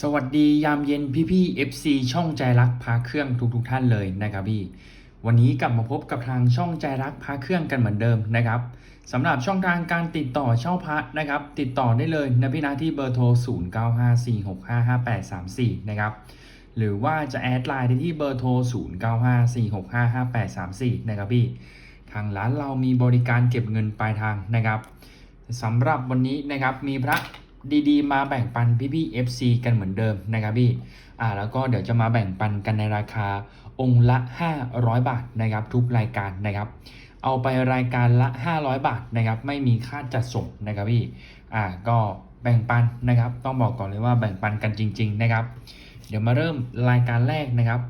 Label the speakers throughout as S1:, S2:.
S1: สวัสดียามเย็นพี่พี่ FC ช่องใจรักพาเครื่องทุกทุกท่านเลยนะครับพี่ วันนี้กลับมาพบกับทางช่องใจรักพาเครื่องกันเหมือนเดิมนะครับสำหรับช่องทางการติดต่อเช่าพระนะครับ ติดต่อได้เลยนะพี่นะที่เบอร์โทร 0954655834 นะครับหรือว่าจะแอดไลน์ได้ที่เบอร์โทร 0954655834 นะครับพี่ ทางร้านเรามีบริการเก็บเงินปลายทางนะครับสำหรับวันนี้นะครับมีพระ ดีๆ มาแบ่งปันพี่ๆ FC กันเหมือนเดิมนะครับพี่อ่าแล้วก็เดี๋ยวจะมาแบ่งปันกันในราคาองค์ละ 500 บาทนะครับทุกรายการนะครับ เอาไปรายการละ 500 บาทนะครับไม่มีค่าจัดส่งนะครับพี่อ่าก็แบ่งปันนะครับ ต้องบอกก่อนเลยว่าแบ่งปันกันจริง ๆนะครับ เดี๋ยวมาเริ่มรายการแรกนะครับ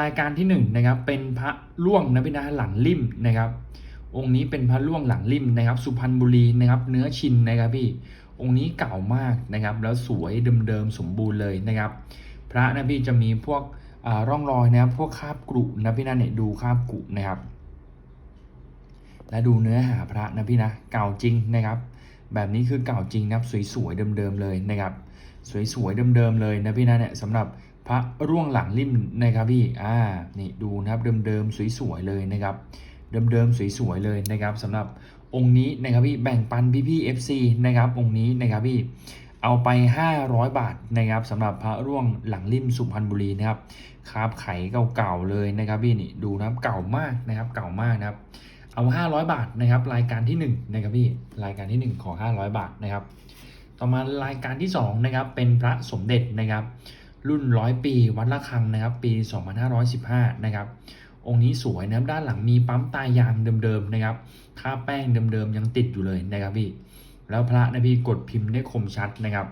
S1: รายการที่1นงนะครับเป็นพระล่วงนะพี่นะหลังลิ่มนะครับ องค์นี้เป็นพระล่วงหลังลิ่มนะครับ สุพรรณบุรีนะครับ เนื้อชินนะครับพี่ องค์นี้เก่ามากนะครับ แล้วสวยเดิมๆสมบูรณ์เลยนะครับ พระนะพี่จะมีพวกร่องรอยนะครับพวกคราบกรุนะพี่นะเนี่ยดูคราบกรุนะครับ และดูเนื้อหาพระนะพี่นะเก่าจริงนะครับ แบบนี้คือเก่าจริงนะครับสวยๆเดิมๆเลยนะครับ สวยๆเดิมๆเลยนะพี่นะเนี่ยสำหรับพระร่วงหลังลิ่มนะครับพี่อ่านี่ดูนะครับเดิมๆสวยๆเลยนะครับเดิมๆสวยๆเลยนะครับสำหรับ องค์นี้นะครับพี่แบ่งปันพี่ๆ FC นะครับองค์นี้นะครับพี่เอาไป 500 บาทนะครับสำหรับพระร่วงหลังลิ่มสุพรรณบุรีนะครับคราบไขเก่าๆเลยนะครับพี่นี่ดูนะครับเก่ามากนะครับเก่ามากนะครับเอา 500 บาทนะครับรายการที่1นะครับพี่รายการที่ 1 ขอ 500 บาทนะครับต่อมารายการที่2นะครับเป็นพระสมเด็จนะครับรุ่นร้อยปีวัดละคังนะครับปี 2515 นะครับ องค์นี้สวยนะครับด้านหลังมีปั๊มตายางเดิมๆนะครับค่าแป้งเดิมๆยังติดอยู่เลยนะครับพี่แล้วพระนะพี่กดพิมพ์ได้คมชัดนะครับ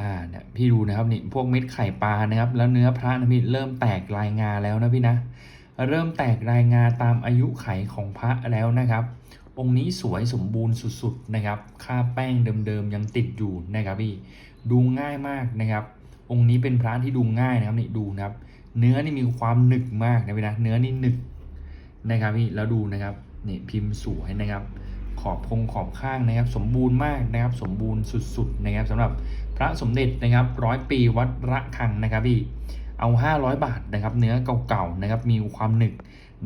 S1: อ่าเนี่ยพี่ดูนะครับนี่พวกเม็ดไข่ปลานะครับ แล้วเนื้อพระนะพี่เริ่มแตกลายงาแล้วนะพี่นะ เริ่มแตกรายงาตามอายุไขของพระแล้วนะครับ องค์นี้สวยสมบูรณ์สุดๆนะครับค่าแป้งเดิมๆยังติดอยู่นะครับพี่ดูง่ายมากนะครับ องค์นี้เป็นพระที่ดูง่ายนะครับนี่ดูนะครับ เนื้อนี่มีความหนึกมากนะพี่นะเนื้อนี่หนึกนะครับพี่แล้วดูนะครับนี่พิมพ์สวยนะครับ ขอบพงขอบข้างนะครับ สมบูรณ์มากนะครับ สมบูรณ์สุดๆนะครับสำหรับพระสมเด็จนะครับร้อยปีวัดระฆังนะครับพี่เอา 500 บาทนะครับ เนื้อเก่าๆนะครับ มีความหนึก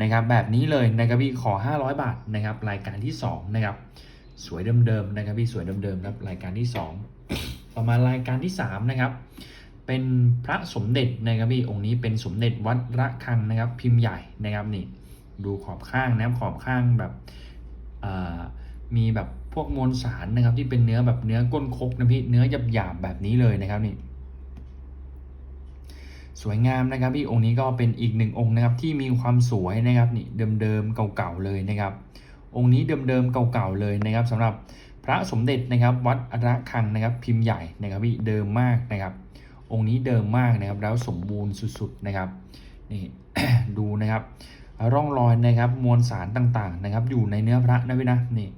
S1: นะครับ แบบนี้เลยนะครับพี่ขอ 500 บาทนะครับ รายการที่ 2 นะครับ สวยเดิมๆนะครับพี่สวยเดิมๆครับรายการที่ 2 ต่อมารายการที่ 3 นะครับ เป็นพระสมเด็จนะครับพี่องค์นี้เป็นสมเด็จวัดระฆังนะครับ พิมพ์ใหญ่นะครับนี่ดูขอบข้างนะครับขอบข้างแบบมีแบบพวกมวลสารนะครับ ที่เป็นเนื้อแบบเนื้อก้นคกนะพี่เนื้อหยาบๆแบบนี้เลยนะครับนี่สวยงามนะครับพี่องค์นี้ก็เป็นอีกหนึ่งองค์นะครับที่มีความสวยนะครับนี่เดิมๆเก่าๆเลยนะครับ องค์นี้เดิมๆเก่าๆเลยนะครับสำหรับพระสมเด็จนะครับ วัดระฆังนะครับ พิมพ์ใหญ่นะครับพี่เดิมมากนะครับ องค์นี้เดิมมากนะครับ แล้วสมบูรณ์สุดๆนะครับนี่ดูนะครับ ร่องรอยนะครับมวลสารต่างๆนะครับ อยู่ในเนื้อพระนะพี่นะนี่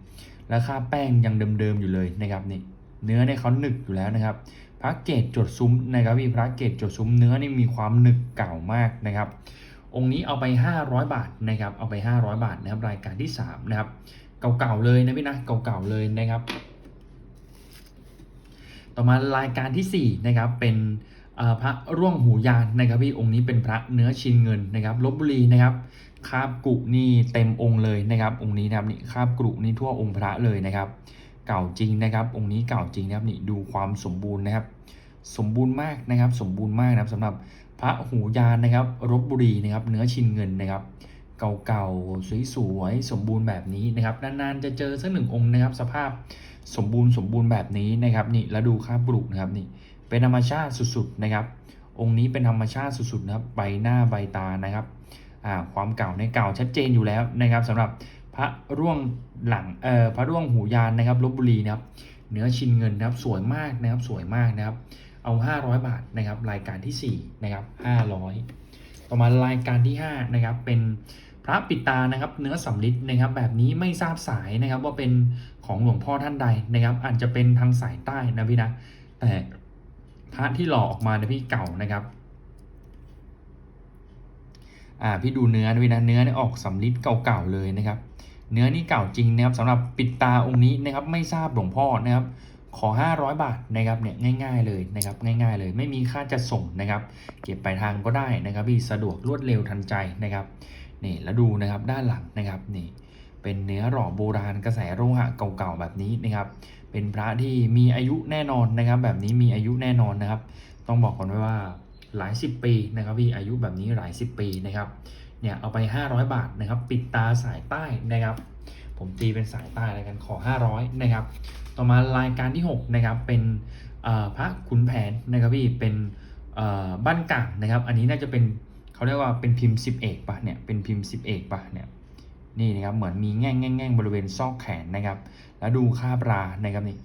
S1: แล้วค่าแป้งยังเดิมๆอยู่เลยนะครับนี่เนื้อเนี่ยเขาหนึกอยู่แล้วนะครับ พระเกตจดซุ้มนะครับพี่พระเกตจดซุ้มเนื้อนี่มีความหนึกเก่ามากนะครับ องค์นี้เอาไป 500 บาทนะครับเอาไป 500 บาทนะครับรายการที่3นะครับเก่าๆเลยนะพี่นะเก่าๆเลยนะครับ ต่อมารายการที่4นะครับเป็นพระร่วงหูยานนะครับพี่องค์นี้เป็นพระเนื้อชินเงินนะครับลบบุรีนะครับคาบกุนี่เต็มองค์เลยนะครับองค์นี้นะครับนี่คาบกรุนี่ทั่วองค์พระเลยนะครับ เก่าจริงนะครับ องค์นี้เก่าจริงนะครับนี่ดูความสมบูรณ์นะครับ สมบูรณ์มากนะครับ สมบูรณ์มากนะครับสำหรับพระหูยานนะครับรบบุรีนะครับเนื้อชินเงินนะครับเก่าๆสวยๆสมบูรณ์แบบนี้นะครับนานๆจะเจอสักหนึ่งองค์นะครับ สภาพ สมบูรณ์สมบูรณ์แบบนี้นะครับนี่แล้วดูค่าบปลุกนะครับนี่เป็นธรรมชาติสุดๆนะครับ องค์นี้เป็นธรรมชาติสุดๆนะครับใบหน้าใบตานะครับความเก่าในเก่าชัดเจนอยู่แล้วนะครับสำหรับพระร่วงหลังเอ่อพระร่วงหูยานนะครับลบบุรีนะครับเนื้อชินเงินนะครับสวยมากนะครับสวยมากนะครับ เอา 500 บาทนะครับรายการที่4นะครับ500 ต่อมารายการที่5นะครับเป็น พระปิดตานะครับ เนื้อสำลิดนะครับ แบบนี้ไม่ทราบสายนะครับ ว่าเป็นของหลวงพ่อท่านใดนะครับ อาจจะเป็นทางสายใต้นะพี่นะ แต่พระที่หล่อออกมานะพี่เก่านะครับอ่าพี่ดูเนื้อนะพี่นะเนื้อเนี่ยออกสำลิดเก่าๆเลยนะครับ เนื้อนี่เก่าจริงนะครับสำหรับปิดตาองค์นี้นะครับ ไม่ทราบหลวงพ่อนะครับขอ 500 บาทนะครับเนี่ยง่าย ๆเลยนะครับง่าย ๆ เลย ไม่มีค่าจะส่งนะครับ เก็บปลายทางก็ได้นะครับพี่สะดวกรวดเร็วทันใจนะครับ นี่แล้วดูนะครับด้านหลังนะครับนี่เป็นเนื้อหล่อโบราณกระแสโลหะเก่าๆแบบนี้นะครับ เป็นพระที่มีอายุแน่นอนนะครับ แบบนี้มีอายุแน่นอนนะครับ ต้องบอกก่อนไว้ว่าหลายสิบปีนะครับพี่อายุแบบนี้หลายสิบปีนะครับเนี่ยเอาไป 500 บาทนะครับ ปิดตาสายใต้นะครับ ผมตีเป็นสายใต้แล้วกันขอ 500 นะครับ ต่อมารายการที่ 6 นะครับ เป็นพระขุนแผนนะครับพี่เป็นบ้านกลางนะครับ อันนี้น่าจะเป็น เขาเรียกว่าเป็นพิมพ์สิบเอกปะเนี่ยเป็นพิมพ์สิบเอกปะเนี่ยนี่นะครับเหมือนมีแง่งแง่งแง่งบริเวณซอกแขนนะครับ แล้วดูคาบรานะครับนี่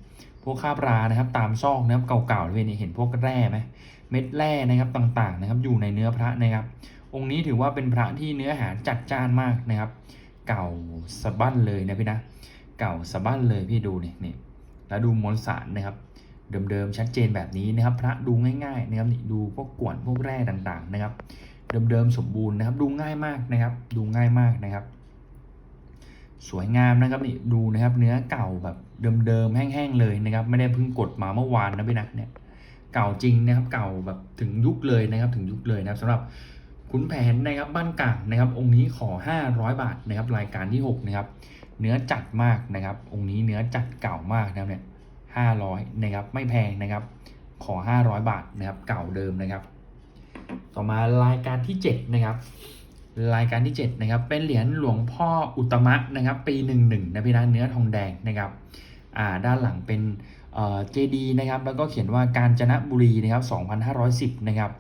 S1: พวกคาบรานะครับตามซอกนะครับเก่าๆเลยนี่เห็นพวกแร่ไหมเม็ดแร่นะครับต่างๆนะครับอยู่ในเนื้อพระนะครับ องค์นี้ถือว่าเป็นพระที่เนื้อหาจัดจ้านมากนะครับ เก่าสะบั้นเลยนะพี่นะเก่าสะบั้นเลยพี่ดูนี่นี่แล้วดูมวลสารนะครับเดิมๆชัดเจนแบบนี้นะครับ พระดูง่ายๆนะครับนี่ดูพวกกวนพวกแร่ต่างๆนะครับ เดิมๆสมบูรณ์นะครับ ดูง่ายมากนะครับ ดูง่ายมากนะครับ สวยงามนะครับนี่ดูนะครับ เนื้อเก่าแบบเดิมๆแห้งๆเลยนะครับ ไม่ได้เพิ่งกดมาเมื่อวานนะพี่นะเนี่ยเก่าจริงนะครับ เก่าแบบถึงยุคเลยนะครับ ถึงยุคเลยนะครับสำหรับขุนแผนนะครับบ้านกลางนะครับ องค์นี้ขอ 500 บาทนะครับ รายการที่ 6 นะครับ เนื้อจัดมากนะครับ องค์นี้เนื้อจัดเก่ามากนะครับเนี่ย500นะครับไม่แพงนะครับ ขอ 500 บาทนะครับ เก่าเดิมนะครับ ต่อมารายการที่7นะครับรายการที่7นะครับเป็นเหรียญหลวงพ่ออุตมะนะครับปี 11นะพี่นะเนื้อทองแดงนะครับอ่าด้านหลังเป็นเจดีนะครับแล้วก็เขียนว่าการจนบุรีนะครับ2510นะครับ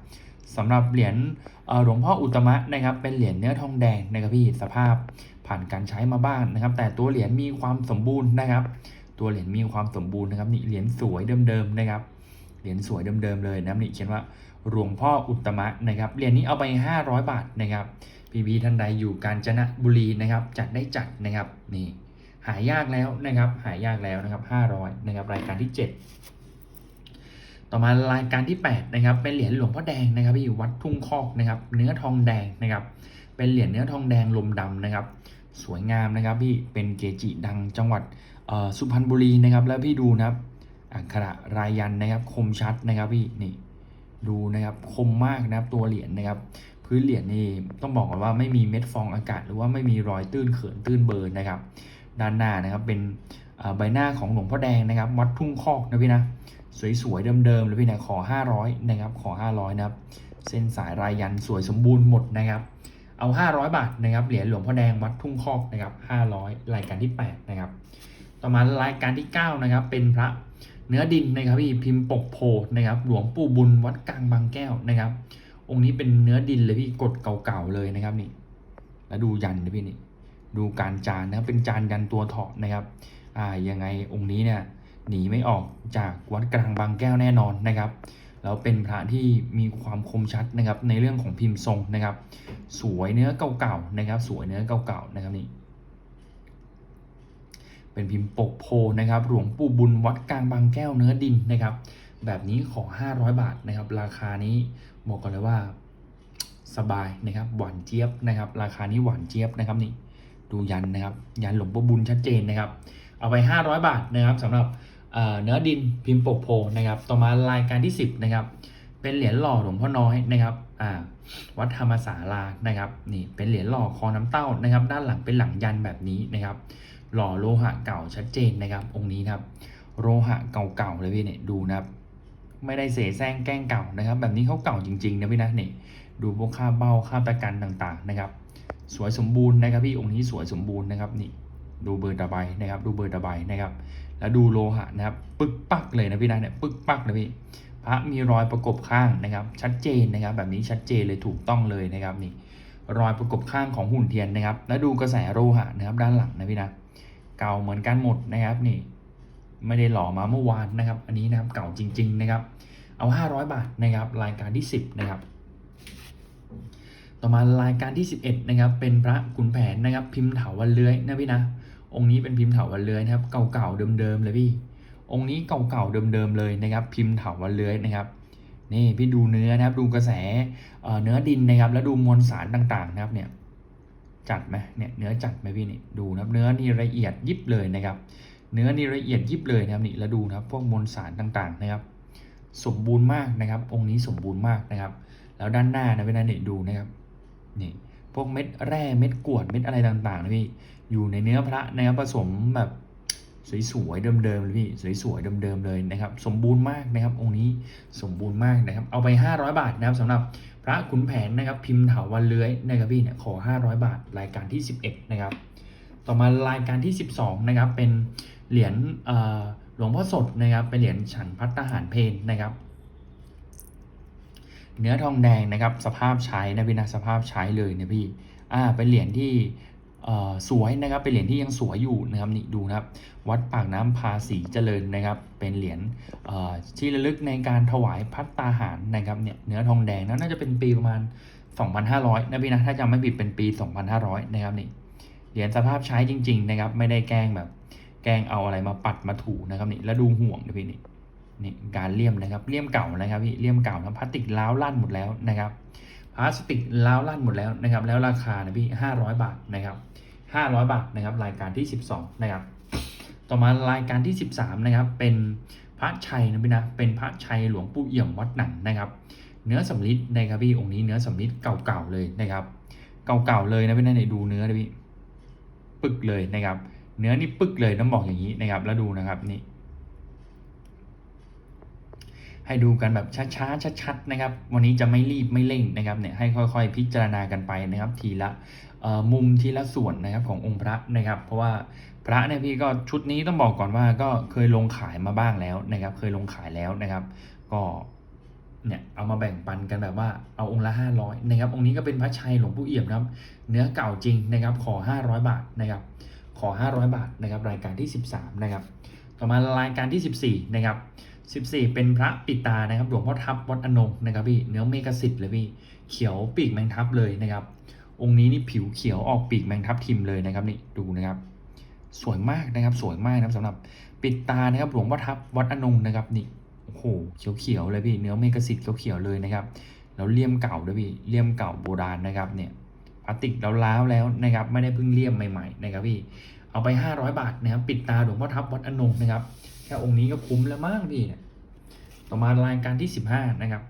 S1: สำหรับเหรียญหลวงพ่ออุตมะนะครับเป็นเหรียญเนื้อทองแดงนะครับพี่สภาพผ่านการใช้มาบ้างนะครับ แต่ตัวเหรียญมีความสมบูรณ์นะครับ ตัวเหรียญมีความสมบูรณ์นะครับนี่เหรียญสวยเดิมๆนะครับเหรียญสวยเดิมๆเลยนะนี่เขียนว่า หลวงพ่ออุตมะนะครับเหรียญนี้เอาไป 500 บาทนะครับพี่พีท่านใดอยู่กาญจนบุรีนะครับจัดได้จัดนะครับนี่หายากแล้วนะครับหายากแล้วนะครับ 500นะครับรายการที่ 7 ต่อมารายการที่ 8 นะครับ เป็นเหรียญหลวงพ่อแดงนะครับพี่วัดทุ่งคอกนะครับ เนื้อทองแดงนะครับ เป็นเหรียญเนื้อทองแดงลมดำนะครับ สวยงามนะครับพี่เป็นเกจิดังจังหวัดสุพรรณบุรีนะครับ แล้วพี่ดูนะครับอักขระรายยันนะครับ คมชัดนะครับพี่นี่ ดูนะครับคมมากนะครับตัวเหรียญนะครับพื้นเหรียญนี่ต้องบอกก่อนว่าไม่มีเม็ดฟองอากาศ หรือว่าไม่มีรอยตื้นเขินตื้นเบิร์นนะครับ ด้านหน้านะครับเป็นใบหน้าของหลวงพ่อแดงนะครับ วัดทุ่งคอกนะพี่นะสวยๆเดิมๆเลยพี่นะขอ 500นะครับขอ 500นะครับเส้นสายรายยันสวยสมบูรณ์หมดนะครับ เอา 500 บาทนะครับเหรียญหลวงพ่อแดงวัดทุ่งคอกนะครับ500 รายการที่ 8 นะครับ ต่อมารายการที่ 9 นะครับ เป็นพระ เนื้อดินนะครับพี่พิมพ์ปกโพนะครับหลวงปู่บุญวัดกลางบางแก้วนะครับ องค์นี้เป็นเนื้อดินเลยพี่กดเก่าๆเลยนะครับนี่ แล้วดูยันนะพี่นี่ดูการจานนะครับเป็นจานยันตัวเถาะนะครับ อ่ายังไงองค์นี้เนี่ยหนีไม่ออกจากวัดกลางบางแก้วแน่นอนนะครับแล้วเป็นพระที่มีความคมชัดนะครับในเรื่องของพิมพ์ทรงนะครับ สวยเนื้อเก่าๆนะครับ สวยเนื้อเก่าๆนะครับนี่ เป็นพิมพ์ปกโพนะครับหลวงปู่บุญวัดกลางบางแก้วเนื้อดินนะครับ แบบนี้ขอ 500 บาทนะครับ ราคานี้บอกกันเลยว่าสบายนะครับหวานเจี๊ยบนะครับ ราคานี้หวานเจี๊ยบนะครับนี่ดูยันนะครับ ยันหลวงปู่บุญชัดเจนนะครับ เอาไป 500 บาทนะครับสำหรับเนื้อดินพิมพ์ปกโพนะครับ ต่อมารายการที่ 10นะครับเป็นเหรียญหล่อหลวงพ่อน้อยนะครับอ่าวัดธรรมศาลานะครับนี่เป็นเหรียญหล่อคอน้ำเต้านะครับ ด้านหลังเป็นหลังยันแบบนี้นะครับ หล่อโลหะเก่าชัดเจนนะครับ องค์นี้นะครับ โลหะเก่าๆเลยพี่เนี่ยดูนะครับไม่ได้เสแสร้งแกล้งเก่านะครับ แบบนี้เขาเก่าจริงๆนะพี่นะนี่ดูพวกค่าเบ้าค่าประกันต่างๆนะครับ สวยสมบูรณ์นะครับพี่องค์นี้สวยสมบูรณ์นะครับนี่ดูเบอร์ตะไบนะครับ ดูเบอร์ตะไบนะครับ แล้วดูโลหะนะครับ ปึกปักเลยนะพี่นะเนี่ยปึกปักนะพี่พระมีรอยประกบข้างนะครับ ชัดเจนนะครับ แบบนี้ชัดเจนเลยถูกต้องเลยนะครับนี่รอยประกบข้างของหุ่นเทียนนะครับ แล้วดูกระแสโลหะนะครับด้านหลังนะพี่นะ เก่าเหมือนกันหมดนะครับนี่ไม่ได้หล่อมาเมื่อวานนะครับ อันนี้นะครับเก่าจริง ๆนะครับ เอา 500 บาทนะครับรายการที่ 10นะครับต่อมารายการที่ 11นะครับเป็นพระขุนแผนนะครับ พิมพ์เถาวันเลื้อยนะพี่นะองค์นี้เป็นพิมพ์เถาวันเลื้อยนะครับเก่าๆเดิมๆเลยพี่ องค์นี้เก่าๆเดิมๆเลยนะครับ พิมพ์เถาวันเลื้อยนะครับนี่พี่ดูเนื้อนะครับดูกระแสเอ่อเนื้อดินนะครับ แล้วดูมวลสารต่างๆนะครับเนี่ย จัดไหมเนี่ยเนื้อจัดไหมพี่นี่ดูนะเนื้อนี่ละเอียดยิบเลยนะครับ เนื้อนี่ละเอียดยิบเลยนะครับนี่แล้วดูนะครับพวกมวลสารต่างๆนะครับ สมบูรณ์มากนะครับ องค์นี้สมบูรณ์มากนะครับ แล้วด้านหน้านะเวลาเนี่ยดูนะครับนี่พวกเม็ดแร่เม็ดกวดเม็ดอะไรต่างๆนะพี่อยู่ในเนื้อพระนะครับผสมแบบสวยๆเดิมๆเลยพี่สวยๆเดิมๆเลยนะครับ สมบูรณ์มากนะครับ องค์นี้สมบูรณ์มากนะครับ เอาไป 500 บาทนะครับสำหรับ ระขุนแผนนะครับพิมพ์เถาวันเลื้อยนะครับพี่เนี่ยขอ 500 บาท รายการที่ 11 นะครับ ต่อมารายการที่ 12 นะครับ เป็นเหรียญหลวงพ่อสดนะครับ เป็นเหรียญฉันพัฒทหารเพนนะครับ เนื้อทองแดงนะครับ สภาพใช้นะพี่นะสภาพใช้เลยนะพี่อ่าเป็นเหรียญที่ สวยนะครับเป็นเหรียญที่ยังสวยอยู่นะครับนี่ดูนะครับ วัดปากน้ำภาษีเจริญนะครับ เป็นเหรียญที่ระลึกในการถวายพัตตาหารนะครับเนี่ยเนื้อทองแดงนะน่าจะเป็นปีประมาณ 2,500นะพี่นะถ้าจำไม่ผิดเป็นปี 2,500 นะครับนี่เหรียญสภาพใช้จริง ๆ นะครับ ไม่ได้แกล้งแบบ แกล้งเอาอะไรมาปัดมาถูนะครับนี่แล้วดูห่วงนะพี่นี่นี่การเลี่ยมนะครับเลี่ยมเก่านะครับพี่เลี่ยมเก่านะพลาสติกล้าวลั่นหมดแล้วนะครับ พลาสติกล้าวลั่นหมดแล้วนะครับ แล้วราคานะพี่500บาทนะครับ500บาทนะครับ รายการที่12นะครับ ต่อมารายการที่13นะครับ เป็นพระชัยนะพี่นะ เป็นพระชัยหลวงปู่เอี่ยมวัดหนังนะครับ เนื้อสำริดนะครับพี่องค์นี้เนื้อสำริดเก่าๆเลยนะครับ เก่าๆเลยนะพี่นะเนี่ยดูเนื้อนะพี่ ปึกเลยนะครับ เนื้อนี่ปึกเลยต้องบอกอย่างนี้นะครับ แล้วดูนะครับนี่ ให้ดูกันแบบช้าๆชัดๆนะครับ วันนี้จะไม่รีบไม่เร่งนะครับเนี่ยให้ค่อยๆ พิจารณากันไปนะครับ ทีละมุมทีละส่วนนะครับขององค์พระนะครับ เพราะว่าพระเนี่ยพี่ก็ชุดนี้ต้องบอกก่อนว่าก็เคยลงขายมาบ้างแล้วนะครับ เคยลงขายแล้วนะครับ ก็เนี่ยเอามาแบ่งปันกันแบบว่าเอาองค์ละ 500นะครับองค์นี้ก็เป็นพระชัยหลวงปู่เอี่ยมนะครับ เนื้อเก่าจริงนะครับ ขอ 500 บาทนะครับ ขอ 500 บาทนะครับ รายการที่ 13 นะครับ ต่อมารายการที่ 14 นะครับ 14 เป็นพระปิตานะครับหลวงพ่อทับวัดอนงนะครับพี่เนื้อเมกสิทธิ์เลยพี่เขียวปีกแมงทับเลยนะครับ องค์นี้นี่ผิวเขียวออกปีกแมงทับทิมเลยนะครับนี่ดูนะครับ สวยมากนะครับสวยมากนะครับสำหรับปิดตานะครับหลวงพ่อทับวัดอนงนะครับนี่โอ้โหเขียวๆเลยพี่เนื้อเมกสิทธิ์เขียวๆเลยนะครับแล้วเลี่ยมเก่าด้วยพี่เลี่ยมเก่าโบราณนะครับเนี่ยพลาสติกแล้วล้าวแล้วนะครับไม่ได้เพิ่งเลี่ยมใหม่ๆนะครับพี่เอาไป 500 บาทนะครับปิดตาหลวงพ่อทับวัดอนงนะครับ แค่องค์นี้ก็คุ้มแล้วมั้งพี่เนี่ยต่อมารายการที่ 15นะครับ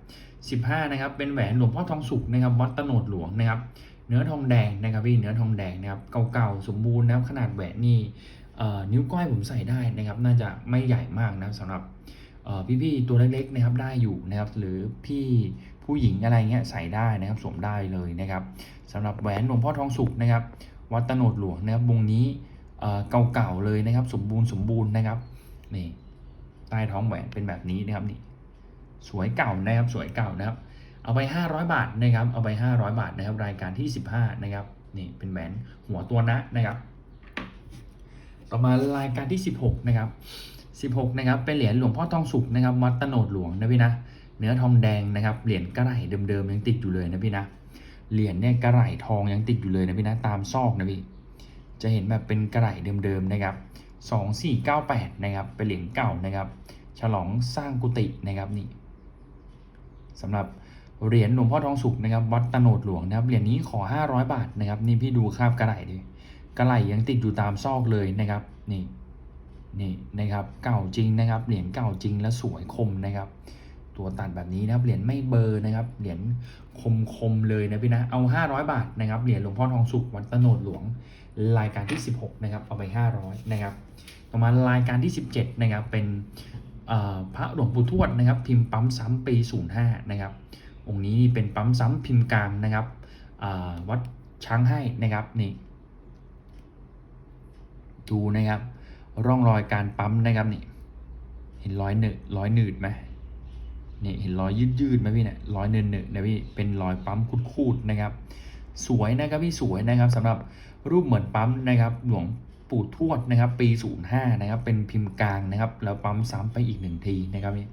S1: 15นะครับเป็นแหวนหลวงพ่อทองสุกนะครับวัดตโนดหลวงนะครับ เนื้อทองแดงนะครับพี่เนื้อทองแดงนะครับเก่าๆสมบูรณ์นะครับขนาดแหวนนี่นิ้วก้อยผมใส่ได้นะครับ น่าจะไม่ใหญ่มากนะสำหรับพี่ๆตัวเล็กๆนะครับได้อยู่นะครับ หรือพี่ผู้หญิงอะไรเงี้ยใส่ได้นะครับสวมได้เลยนะครับสำหรับแหวนหลวงพ่อทองสุกนะครับ วัดตโนดหลวงนะครับวงนี้เอ่อเก่าๆเลยนะครับ สมบูรณ์สมบูรณ์นะครับ นี่ใต้ท้องแหวนเป็นแบบนี้นะครับนี่สวยเก่านะครับสวยเก่านะครับ เอาไป 500 บาทนะครับ เอาไป 500 บาทนะครับ รายการที่ 15 นะครับนี่เป็นแหวนหัวตัวนะนะครับ ต่อมารายการที่ 16 นะครับ 16 นะครับ เป็นเหรียญหลวงพ่อทองสุกนะครับวัดตโนดหลวงนะพี่นะเนื้อทองแดงนะครับเหรียญกระไหลเดิมๆยังติดอยู่เลยนะพี่นะเหรียญเนี่ยกระไหลทองยังติดอยู่เลยนะพี่นะตามซอกนะพี่จะเห็นแบบเป็นกระไหลเดิมๆนะครับ 2498 นะครับเป็นเหรียญเก่านะครับฉลองสร้างกุฏินะครับนี่สำหรับเหรียญหลวงพ่อทองสุกนะครับวัดตโนดหลวงนะครับเหรียญนี้ขอ 500 บาทนะครับนี่พี่ดูคราบกระไหล่ดิกระไหล่ยังติดอยู่ตามซอกเลยนะครับนี่นี่นะครับเก่าจริงนะครับเหรียญเก่าจริงและสวยคมนะครับ ตัวตัดแบบนี้นะครับเหรียญไม่เบอร์นะครับเหรียญคมคมเลยนะพี่นะเอา 500 บาทนะครับเหรียญหลวงพ่อทองสุกวัดตโนดหลวง รายการที่ 16นะครับเอาไป 500นะครับต่อมารายการที่ 17นะครับเป็นพระหลวงปู่ทวดนะครับ พิมพ์ปั๊มซ้ำปี 05นะครับองค์นี้เป็นปั๊มซ้ำพิมพ์กางนะครับวัดช้างให้นะครับนี่ดูนะครับ ร่องรอยการปั๊มนะครับนี่เห็นรอยหนึดรอยหนืดไหมนี่เห็นรอยยืดยืดไหมพี่เนี่ยรอยเนินเนนะพี่เป็นรอยปั๊มคูดๆนะครับ สวยนะครับพี่สวยนะครับสำหรับ รูปเหมือนปั๊มนะครับหลวงปู่ทวดนะครับ ปี 05นะครับเป็นพิมพ์กลางนะครับ แล้วปั๊มซ้ำไปอีกหนึ่งทีนะครับนี่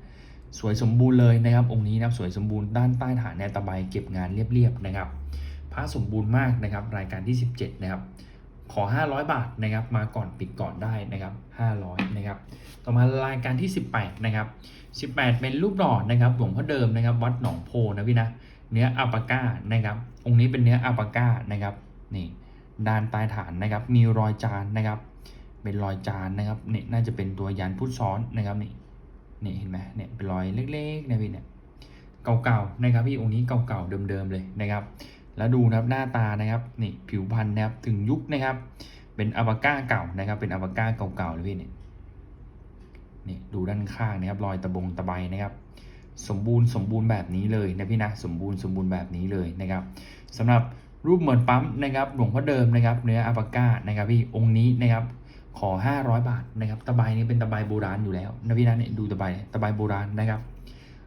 S1: สวยสมบูรณ์เลยนะครับ องค์นี้นะครับสวยสมบูรณ์ด้านใต้ฐานแนวตะไบเก็บงานเรียบๆนะครับพระสมบูรณ์มากนะครับ รายการที่ 17 นะครับ ขอ 500 บาทนะครับ มาก่อนปิดก่อนได้นะครับ 500 นะครับ ต่อมารายการที่ 18 นะครับ 18 เป็นรูปหล่อนะครับหลวงพ่อเดิมนะครับ วัดหนองโพนะพี่นะเนื้ออัปาก้านะครับองค์นี้เป็นเนื้ออัปปาก้านะครับนี่ ด้านใต้ฐานนะครับ มีรอยจานนะครับ เป็นรอยจานนะครับเนี่ยน่าจะเป็นตัวยันพุทธซ้อนนะครับนี่เนี่ยเห็นไหมเนี่ยเป็นรอยเล็กๆนะพี่เนี่ยเก่าๆนะครับพี่องค์นี้เก่าๆเดิมๆเลยนะครับ แล้วดูนะครับหน้าตานะครับนี่ผิวพรรณนะครับถึงยุคนะครับ เป็นอวก้าเก่านะครับ เป็นอวก้าเก่าๆเลยพี่เนี่ยนี่ดูด้านข้างนะครับ รอยตะบงตะไบนะครับ สมบูรณ์สมบูรณ์แบบนี้เลยนะพี่นะสมบูรณ์สมบูรณ์แบบนี้เลยนะครับสำหรับ รูปเหมือนปั๊มนะครับหลวงพ่อเดิมนะครับเนื้ออวก้านะครับพี่องค์นี้นะครับขอ 500 บาทนะครับตะไบนี้เป็นตะไบโบราณอยู่แล้วนะพี่นะเนี่ยดูตะไบตะไบโบราณนะครับ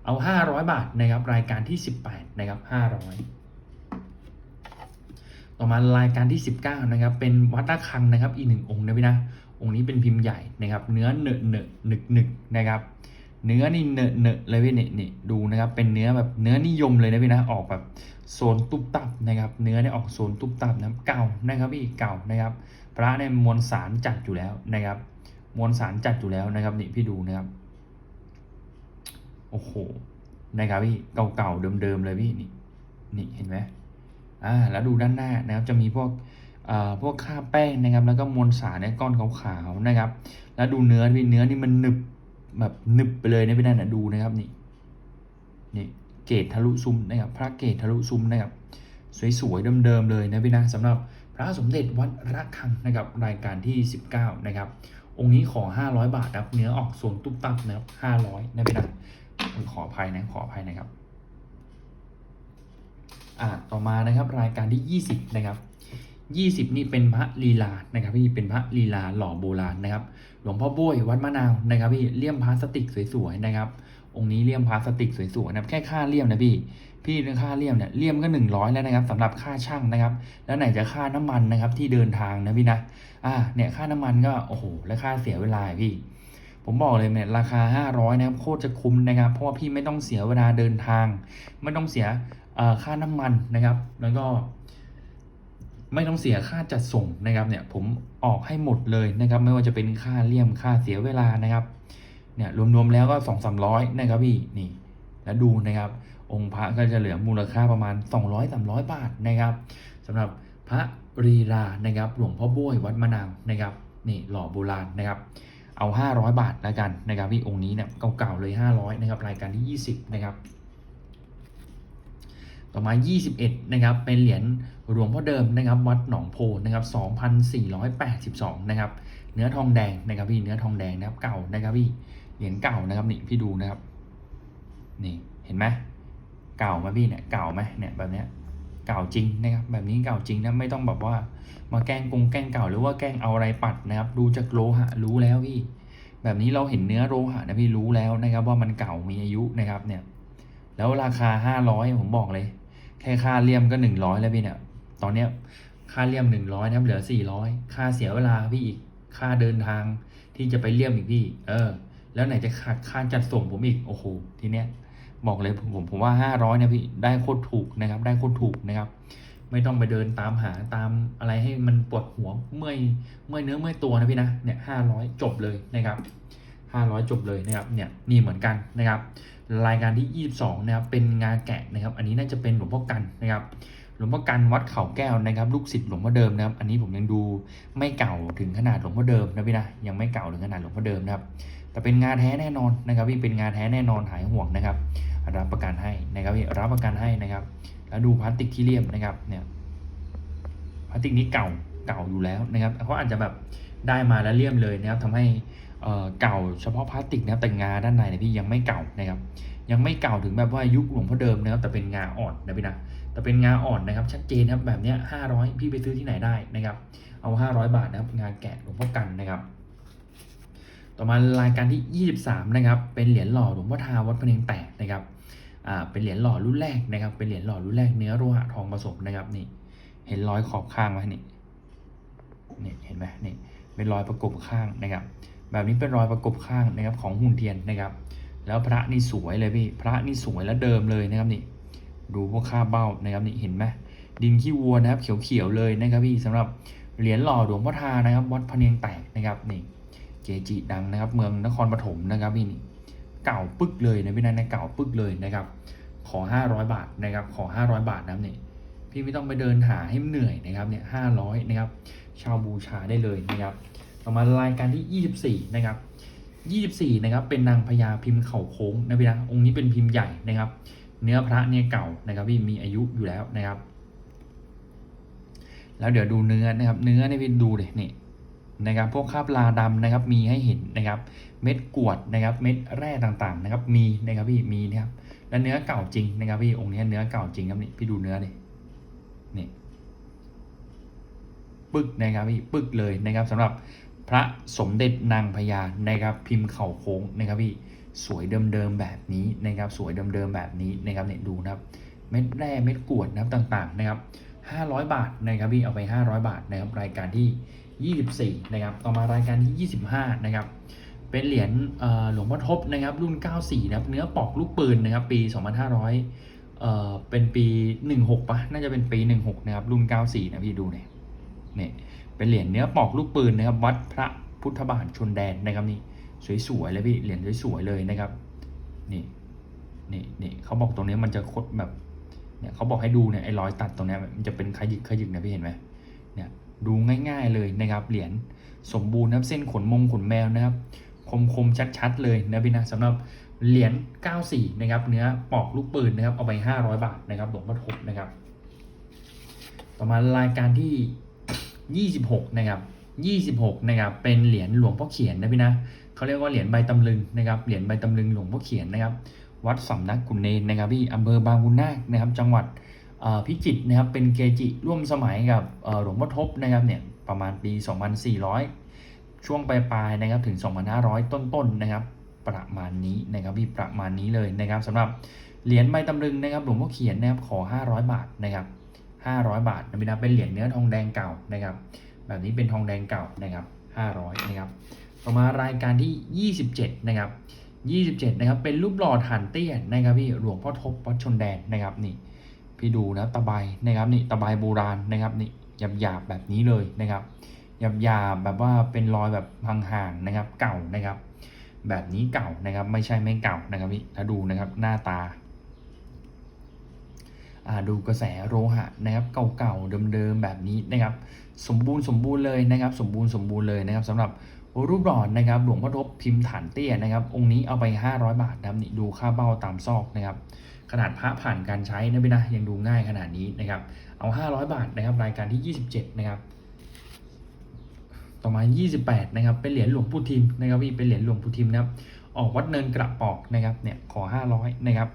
S1: เอา 500 บาทนะครับรายการที่ 18นะครับ500 ต่อมารายการที่ 19นะครับเป็นวัดระฆังนะครับอีกหนึ่งองค์นะพี่นะองค์นี้เป็นพิมพ์ใหญ่นะครับ เนื้อเนอะเนอะหนึกหนึกนะครับ เนื้อนี่เนอะเนอะเลยพี่เนี่นี่ดูนะครับเป็นเนื้อแบบเนื้อนิยมเลยนะพี่นะออกแบบ โซนตุบตับนะครับ เนื้อเนี่ยออกโซนตุบตับนะเก่านะครับพี่เก่านะครับ พระเนี่ยมวลสารจัดอยู่แล้วนะครับ มวลสารจัดอยู่แล้วนะครับนี่พี่ดูนะครับโอ้โหนะครับพี่เก่าๆเดิมๆเลยพี่นี่นี่เห็นไหมอ่าแล้วดูด้านหน้านะครับจะมีพวกเอ่อพวกค่าแป้งนะครับ แล้วก็มวลสารเนี่ยก้อนขาวๆนะครับ แล้วดูเนื้อพี่เนื้อนี่มันหนึบแบบหนึบไปเลยนะพี่นั่นนะดูนะครับนี่ เกตทะลุซุ้มนะครับพระเกตทะลุซุ้มนะครับสวยๆเดิมๆเลยนะพี่นะสำหรับพระสมเด็จวัดระฆังนะครับรายการที่ 19 นะครับ องค์นี้ขอ 500 บาทนะครับเนื้อออกส่วนตุ๊บตับนะครับ500นะพี่นะขออภัยนะขออภัยนะครับอ่าต่อมานะครับรายการที่ 20 นะครับ 20 นี่เป็นพระลีลานะครับพี่เป็นพระลีลาหล่อโบราณนะครับ หลวงพ่อบ้วยวัดมะนาวนะครับพี่เลี่ยมพลาสติกสวยๆนะครับ องค์นี้เลี่ยมพลาสติกสวยๆนะครับแค่ค่าเลี่ยมนะพี่พี่เรื่องค่าเลี่ยมเนี่ยเลี่ยมก็100แล้วนะครับสำหรับค่าช่างนะครับ แล้วไหนจะค่าน้ำมันนะครับที่เดินทางนะพี่นะอ่าเนี่ยค่าน้ำมันก็โอ้โหและค่าเสียเวลาพี่ ผมบอกเลยเนี่ยราคา 500นะครับโคตรจะคุ้มนะครับ เพราะว่าพี่ไม่ต้องเสียเวลาเดินทาง ไม่ต้องเสียค่าน้ำมันนะครับ แล้วก็ ไม่ต้องเสียค่าจัดส่งนะครับเนี่ยผมออกให้หมดเลยนะครับ ไม่ว่าจะเป็นค่าเลี่ยมค่าเสียเวลานะครับ เนี่ยรวมๆแล้วก็สองสามร้อยนะครับพี่นี่แล้วดูนะครับ องค์พระก็จะเหลือมูลค่าประมาณ 200 300 บาทนะครับสำหรับพระรีลานะครับหลวงพ่อบ้วยวัดมะนาวนะครับนี่หล่อโบราณนะครับ เอา 500 บาทแล้วกันนะครับพี่องค์นี้เนี่ยเก่าๆเลย 500นะครับรายการที่ 20นะครับต่อมา 21นะครับเป็นเหรียญหลวงพ่อเดิมนะครับวัดหนองโพนะครับ2,482นะครับเนื้อทองแดงนะครับพี่เนื้อทองแดงนะครับเก่านะครับพี่ เหรียญเก่านะครับนี่พี่ดูนะครับ นี่เห็นไหมเก่าไหมพี่เนี่ยเก่าไหมเนี่ยแบบเนี้ยเก่าจริงนะครับ แบบนี้เก่าจริงนะไม่ต้องแบบว่ามาแกล้งกงแกล้งเก่าหรือว่าแกล้งเอาอะไรปัดนะครับดูจากโลหะรู้แล้วพี่ แบบนี้เราเห็นเนื้อโลหะนะพี่รู้แล้วนะครับ ว่ามันเก่ามีอายุนะครับเนี่ย แล้วราคา 500 ผมบอกเลย แค่ค่าเลี่ยมก็ 100 แล้วพี่เนี่ย ตอนเนี้ยค่าเลี่ยม 100นะครับเหลือ 400 ค่าเสียเวลาพี่อีกค่าเดินทางที่จะไปเลี่ยมอีกพี่ เออ แล้วไหนจะขาดค่าจัดส่งผมอีกโอ้โหทีเนี้ยบอกเลยผมผมว่า 500เนี่ยพี่ได้โคตรถูกนะครับ ได้โคตรถูกนะครับ ไม่ต้องไปเดินตามหาตามอะไรให้มันปวดหัวเมื่อยเมื่อยเนื้อเมื่อยตัวนะพี่นะเนี่ย500จบเลยนะครับ500จบเลยนะครับเนี่ยนี่เหมือนกันนะครับ รายการที่22นะครับเป็นงาแกะนะครับ อันนี้น่าจะเป็นหลวงพ่อกันนะครับ หลวงพ่อกันวัดเขาแก้วนะครับลูกศิษย์หลวงพ่อเดิมนะครับ อันนี้ผมยังดูไม่เก่าถึงขนาดหลวงพ่อเดิมนะพี่นะยังไม่เก่าถึงขนาดหลวงพ่อเดิมนะครับ แต่เป็นงานแท้แน่นอนนะครับพี่เป็นงานแท้แน่นอนหายห่วงนะครับรับประกันให้นะครับพี่รับประกันให้นะครับ แล้วดูพลาสติกที่เลี่ยมนะครับเนี่ยพลาสติกนี้เก่าเก่าอยู่แล้วนะครับเขาอาจจะแบบได้มาแล้วเลี่ยมเลยนะครับทำให้เอ่อเก่าเฉพาะพลาสติกนะครับแต่งาด้านในเนี่ยพี่ยังไม่เก่านะครับยังไม่เก่าถึงแบบว่ายุคหลวงพ่อเดิมนะครับแต่เป็นงาอ่อนนะพี่นะ แต่เป็นงาอ่อนนะครับชัดเจนครับแบบนี้ห้าร้อยพี่ไปซื้อที่ไหนได้นะครับ เอาห้าร้อยบาทนะครับงาแกะหลวงพ่อกันนะครับ ต่อมารายการที่ 23นะครับเป็นเหรียญหล่อหลวงพ่อทาวัดพะเนงแตกนะครับอ่าเป็นเหรียญหล่อรุ่นแรกนะครับ เป็นเหรียญหล่อรุ่นแรกเนื้อโลหะทองผสมนะครับนี่ เห็นรอยขอบข้างไหมนี่นี่เห็นไหมนี่เป็นรอยประกบข้างนะครับ แบบนี้เป็นรอยประกบข้างนะครับของหุ่นเทียนนะครับ แล้วพระนี่สวยเลยพี่พระนี่สวยและเดิมเลยนะครับนี่ ดูพวกค่าเบ้านะครับนี่เห็นไหมดินขี้วัวนะครับ เขียวๆเลยนะครับพี่สำหรับเหรียญหล่อหลวงพ่อทานะครับ วัดพะเนียงแตกนะครับนี่เกจิดังนะครับ เมืองนครปฐมนะครับพี่นี่เก่าปึ๊กเลยนะพี่นันนะเก่าปึ๊กเลยนะครับ ขอ 500 บาทนะครับ ขอ 500 บาทนะครับนี่พี่ไม่ต้องไปเดินหาให้เหนื่อยนะครับเนี่ยห้าร้อยนะครับ ชาวบูชาได้เลยนะครับต่อมารายการที่ 24 นะครับ 24 นะครับ เป็นนางพญาพิมพ์เข่าโค้งนะพี่นะองค์นี้เป็นพิมพ์ใหญ่นะครับ เนื้อพระเนี่ยเก่านะครับพี่มีอายุอยู่แล้วนะครับ แล้วเดี๋ยวดูเนื้อนะครับ เนื้อเนี่พี่ดูเลยนี่นะครับ พวกคราบลาดำนะครับ มีให้เห็นนะครับ เม็ดกวดนะครับ เม็ดแร่ต่างๆ นะครับ มีนะครับพี่มีนะครับ และเนื้อเก่าจริงนะครับพี่องค์นี้เนื้อเก่าจริงครับนี่พี่ดูเนื้อดินี่ปึกนะครับพี่ปึกเลยนะครับสำหรับพระสมเด็จนางพญานะครับ พิมพ์เข่าโค้งนะครับพี่ สวยเดิมๆแบบนี้นะครับสวยเดิมๆแบบนี้นะครับเนี่ยดูนะครับเม็ดแร่เม็ดกวดนะครับต่างๆนะครับ 500 บาทนะครับพี่เอาไป 500 บาทนะครับรายการที่ 24 นะครับ ต่อมารายการที่ 25 นะครับ เป็นเหรียญหลวงพ่อทบนะครับ รุ่น 94 นะครับ เนื้อปอกลูกปืนนะครับ ปี 2500เอ่อเป็นปี 16ปะน่าจะเป็นปี 16 นะครับ รุ่น 94 นะพี่ดูเนี่ยเนี่ยเป็นเหรียญเนื้อปอกลูกปืนนะครับ วัดพระพุทธบาทชนแดนนะครับนี่ สวยๆเลยพี่เหรียญสวยๆเลยนะครับนี่นี่นี่เขาบอกตรงนี้มันจะคดแบบเนี่ยเขาบอกให้ดูเนี่ยไอ้รอยตัดตรงนี้มันจะเป็นขยิกขยิกนะพี่เห็นไหมเนี่ยดูง่าย ๆเลยนะครับ เหรียญสมบูรณ์นับเส้นขนมงขนแมวนะครับคมคมๆชัดๆเลยนะพี่นะสำหรับเหรียญ94นะครับเนื้อปอกลูกปืนนะครับเอาไป 500 บาทนะครับหลวงพ่อทบนะครับต่อมารายการที่ 26 นะครับ 26 นะครับ เป็นเหรียญหลวงพ่อเขียนนะพี่นะ เขาเรียกว่าเหรียญใบตำลึงนะครับเหรียญใบตำลึงหลวงพ่อเขียนนะครับ วัดสำนักกุนเนนนะครับพี่อำเภอบางบุญนาคนะครับ จังหวัดพิจิตรนะครับเป็นเกจิร่วมสมัยกับหลวงพ่อทบนะครับเนี่ยประมาณปี 2400 ช่วงปลายๆนะครับถึง 2,500 ต้นๆนะครับ ประมาณนี้นะครับพี่ประมาณนี้เลยนะครับสำหรับเหรียญใบตำลึงนะครับหลวงพ่อเขียนนะครับขอ 500 บาทนะครับ500 บาทนะพี่นะเป็นเหรียญเนื้อทองแดงเก่านะครับ แบบนี้เป็นทองแดงเก่านะครับ 500 นะครับ ต่อมารายการที่ 27 นะครับ 27 นะครับ เป็นรูปหล่อฐานเตี้ยนะครับพี่หลวงพ่อทบวัดชนแดนนะครับนี่พี่ดูนะตะไบนะครับนี่ตะไบโบราณนะครับนี่หยาบๆแบบนี้เลยนะครับหยาบๆแบบว่าเป็นรอยแบบห่างๆนะครับ เก่านะครับ แบบนี้เก่านะครับ ไม่ใช่ไม่เก่านะครับพี่ถ้าดูนะครับหน้าตาอ่าดูกระแสโลหะนะครับเก่าๆเดิมๆแบบนี้นะครับ สมบูรณ์สมบูรณ์เลยนะครับ สมบูรณ์สมบูรณ์เลยนะครับสำหรับ รูปหล่อนะครับหลวงพ่อทบพิมพ์ฐานเตี้ยนะครับ องค์นี้เอาไป 500 บาทนะครับนี่ดูค่าเบ้าตามซอกนะครับ ขนาดพระผ่านการใช้นะพี่นะยังดูง่ายขนาดนี้นะครับ เอา 500 บาทนะครับ รายการที่ 27 นะครับ ต่อมา 28 นะครับ เป็นเหรียญหลวงปู่ทิมนะครับพี่เป็นเหรียญหลวงปู่ทิมนะครับ ออกวัดเนินกระปอกนะครับเนี่ยขอ 500 นะครับ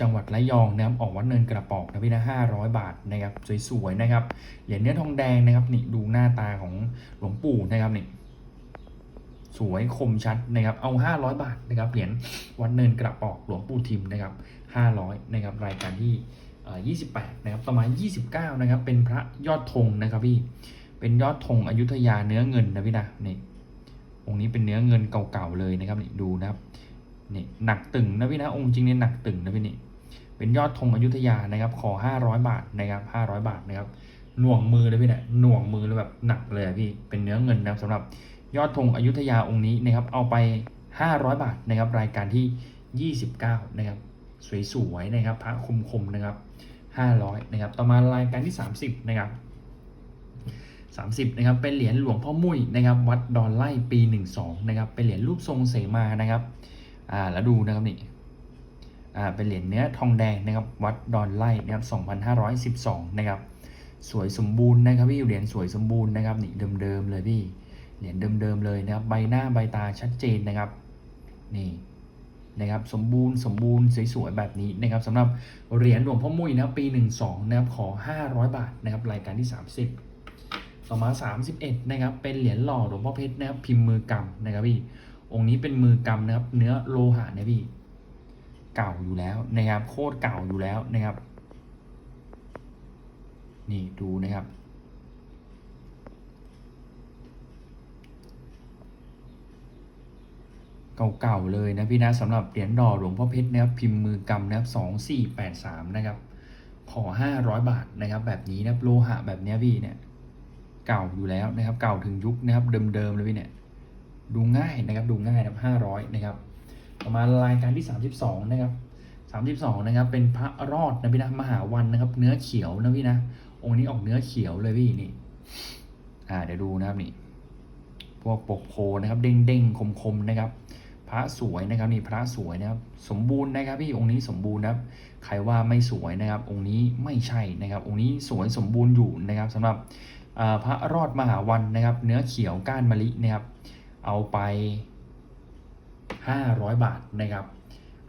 S1: จังหวัดระยองนะครับออกวัดเนินกระปอกนะพี่นะ500บาทนะครับสวยๆนะครับเหรียญเนื้อทองแดงนะครับนี่ดูหน้าตาของหลวงปู่นะครับนี่สวยคมชัดนะครับเอา 500 บาทนะครับเหรียญวัดเนินกระปอกหลวงปู่ทิมนะครับ500นะครับรายการที่เอ่อ28นะครับต่อมา29นะครับเป็นพระยอดธงนะครับพี่เป็นยอดธงอยุธยาเนื้อเงินนะพี่นะนี่องค์นี้เป็นเนื้อเงินเก่าๆเลยนะครับนี่ดูนะครับนี่หนักตึงนะพี่นะองค์จริงเนี่ยหนักตึงนะพี่นี่ เป็นยอดธงอยุธยานะครับ ขอ 500 บาทนะครับ 500 บาทนะครับ หน่วงมือเลยพี่เนี่ย หน่วงมือเลยแบบหนักเลยอะพี่ เป็นเนื้อเงินนะครับสำหรับยอดธงอยุธยาองค์นี้นะครับ เอาไป 500 บาทนะครับ รายการที่ 29 นะครับ สวยๆนะครับ พระคมๆนะครับ 500 นะครับ ต่อมารายการที่ 30 นะครับ30นะครับ เป็นเหรียญหลวงพ่อมุ้ยนะครับ วัดดอนไล่ปี 12 นะครับ เป็นเหรียญรูปทรงเสมานะครับ อ่า แล้วดูนะครับนี่ เป็นเหรียญเนื้อทองแดงนะครับวัดดอนไล่นะครับ2512 นะครับ สวยสมบูรณ์นะครับพี่เหรียญสวยสมบูรณ์นะครับนี่เดิมๆเลยพี่เหรียญเดิมๆเลยนะครับใบหน้าใบตาชัดเจนนะครับนี่นะครับสมบูรณ์สมบูรณ์สวยๆแบบนี้นะครับสำหรับเหรียญหลวงพ่อมุ้ยนะครับปี 12นะครับขอ 500 บาทนะครับรายการที่ 30 ต่อมา 31นะครับเป็นเหรียญหล่อหลวงพ่อเพชรนะครับพิมพ์มือกำนะครับพี่องค์นี้เป็นมือกำนะครับเนื้อโลหะนะพี่ เก่าอยู่แล้วนะครับ โคตรเก่าอยู่แล้วนะครับ นี่ดูนะครับ เก่าๆเลยนะพี่นะสำหรับเหรียญดอหลวงพ่อเพชรนะครับพิมพ์มือกำนะครับสองสี่แปดสามนะครับขอห้าร้อยบาทนะครับ แบบนี้นะโลหะแบบนี้พี่เนี่ย เก่าอยู่แล้วนะครับ เก่าถึงยุคนะครับ เดิมๆเลยพี่เนี่ย ดูง่ายนะครับ ดูง่ายนะครับห้าร้อยนะครับ ต่อมารายการที่สามสิบสองนะครับสามสิบสองนะครับ เป็นพระรอดนะพี่นะมหาวันนะครับ เนื้อเขียวนะพี่นะ องค์นี้ออกเนื้อเขียวเลยพี่นี่ อ่าเดี๋ยวดูนะครับนี่ พวกปกโพนะครับเด้งเด้งคมคมนะครับ พระสวยนะครับนี่พระสวยนะครับ สมบูรณ์นะครับพี่องค์นี้สมบูรณ์นะครับ ใครว่าไม่สวยนะครับ องค์นี้ไม่ใช่นะครับ องค์นี้สวยสมบูรณ์อยู่นะครับสำหรับพระรอดมหาวันนะครับ เนื้อเขียวก้านมะลินะครับ เอาไป 500 บาทนะครับ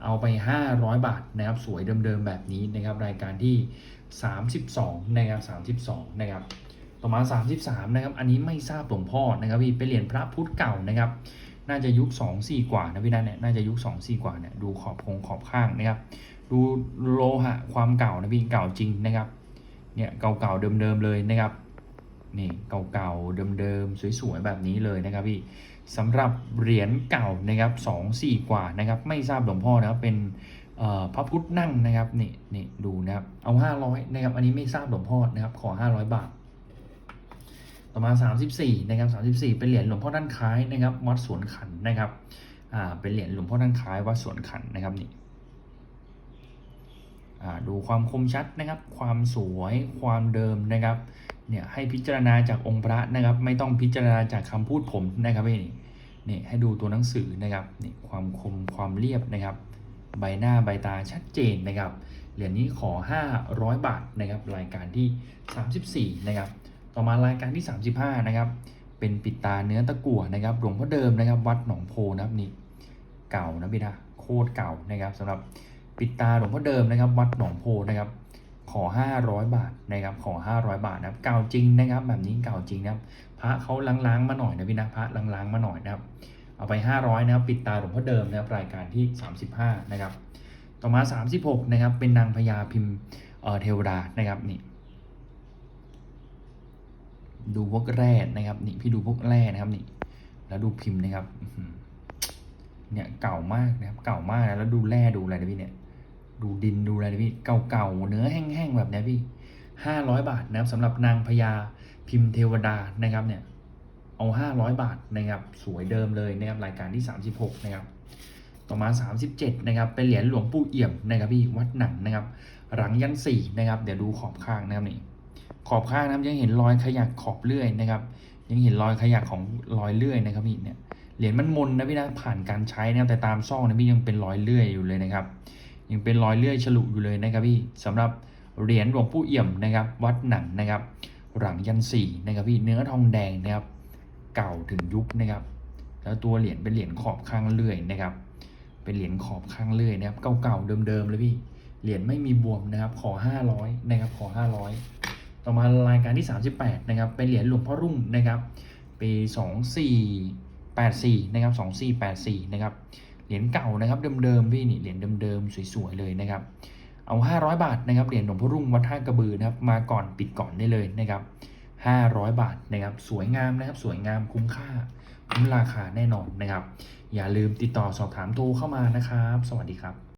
S1: เอาไป 500 บาทนะครับ สวยเดิมๆแบบนี้นะครับ รายการที่ 32นะครับ32นะครับ ต่อมา 33นะครับ อันนี้ไม่ทราบหลวงพ่อนะครับพี่เป็นเหรียญพระพุทธเก่านะครับ น่าจะยุค2 4กว่านะพี่นันเนี่ย น่าจะยุค2 4กว่าเนี่ย ดูขอบคงขอบข้างนะครับ ดูโลหะความเก่านะพี่ เก่าจริงนะครับ เนี่ยเก่าๆเดิมๆเลยนะครับ นี่เก่าๆเดิมๆสวยๆแบบนี้เลยนะครับพี่สำหรับเหรียญเก่านะครับสองสี่กว่านะครับไม่ทราบหลวงพ่อนะครับเป็นพระพุทธนั่งนะครับนี่นี่ดูนะครับเอาห้าร้อยนะครับอันนี้ไม่ทราบหลวงพ่อนะครับขอห้าร้อยบาท ต่อมา34นะครับ34เป็นเหรียญหลวงพ่อด้านคล้ายนะครับวัดสวนขันนะครับอ่าเป็นเหรียญหลวงพ่อด้านคล้ายวัดสวนขันนะครับนี่อ่าดูความคมชัดนะครับ ความสวยความเดิมนะครับ เนี่ยให้พิจารณาจากองค์พระนะครับ ไม่ต้องพิจารณาจากคำพูดผมนะครับนี่นี่ให้ดูตัวหนังสือนะครับนี่ความคมความเรียบนะครับ ใบหน้าใบตาชัดเจนนะครับเหรียญนี้ขอ 500 บาทนะครับรายการที่ 34นะครับต่อมารายการที่ 35นะครับเป็นปิดตาเนื้อตะกั่วนะครับหลวงพ่อเดิมนะครับวัดหนองโพนะครับนี่เก่านะพี่นะโคตรเก่านะครับสำหรับปิดตาหลวงพ่อเดิมนะครับ วัดหนองโพนะครับ ขอ 500 บาทนะครับขอ 500 บาทนะครับเก่าจริงนะครับ แบบนี้เก่าจริงนะครับ พระเขาล้างๆมาหน่อยนะพี่นะพระล้างๆมาหน่อยนะครับ เอาไป 500นะครับปิดตาหลวงพ่อเดิมนะครับรายการที่ 35 นะครับ ต่อมา 36 นะครับ เป็นนางพญาพิมพ์เทวดานะครับนี่ดูพวกแร่นะครับนี่พี่ดูพวกแร่นะครับนี่ แล้วดูพิมพ์นะครับเนี่ยเก่ามากนะครับ เก่ามากนะแล้วดูแร่ดูอะไรนะพี่เนี่ย ดูดินดูอะไรพี่เก่าๆเนื้อแห้งๆแบบนี้พี่ห้าร้อยบาทนะครับสำหรับนางพญาพิมพ์เทวดานะครับเนี่ยเอาห้าร้อยบาทนะครับสวยเดิมเลยนะครับรายการที่สามสิบหกนะครับต่อมาสามสิบเจ็ดนะครับ เป็นเหรียญหลวงปู่เอี่ยมนะครับพี่วัดหนังนะครับ หลังยันสี่นะครับ เดี๋ยวดูขอบข้างนะครับนี่ ขอบข้างนะครับยังเห็นรอยขยักขอบเลื่อยนะครับ ยังเห็นรอยขยักของรอยเลื่อยนะครับพี่เนี่ย เหรียญมันมนนะพี่นะผ่านการใช้นะครับแต่ตามซองนะพี่ยังเป็นรอยเลื่อยอยู่เลยนะครับ ยังเป็นรอยเลื่อยฉลุอยู่เลยนะครับพี่สำหรับเหรียญหลวงปู่เอี่ยมนะครับ วัดหนังนะครับหลังยันสี่นะครับพี่เนื้อทองแดงนะครับ เก่าถึงยุคนะครับ แล้วตัวเหรียญเป็นเหรียญขอบข้างเลื่อยนะครับ เป็นเหรียญขอบข้างเลื่อยนะครับเก่าๆเดิมๆเลยพี่เหรียญไม่มีบวมนะครับ ขอ 500นะครับขอ 500 ต่อมารายการที่ 38นะครับเป็นเหรียญหลวงพ่อรุ่งนะครับปี 2484นะครับ2484นะครับ เหรียญเก่านะครับเดิมๆพี่นี่เหรียญเดิมๆสวยๆเลยนะครับเอา 500 บาทนะครับเหรียญหลวงพ่อรุ่งวัดท่ากระบือนะครับมาก่อนปิดก่อนได้เลยนะครับ500 บาทนะครับสวยงามนะครับสวยงามคุ้มค่าคุ้มราคาแน่นอนนะครับ อย่าลืมติดต่อสอบถามโทรเข้ามานะครับ สวัสดีครับ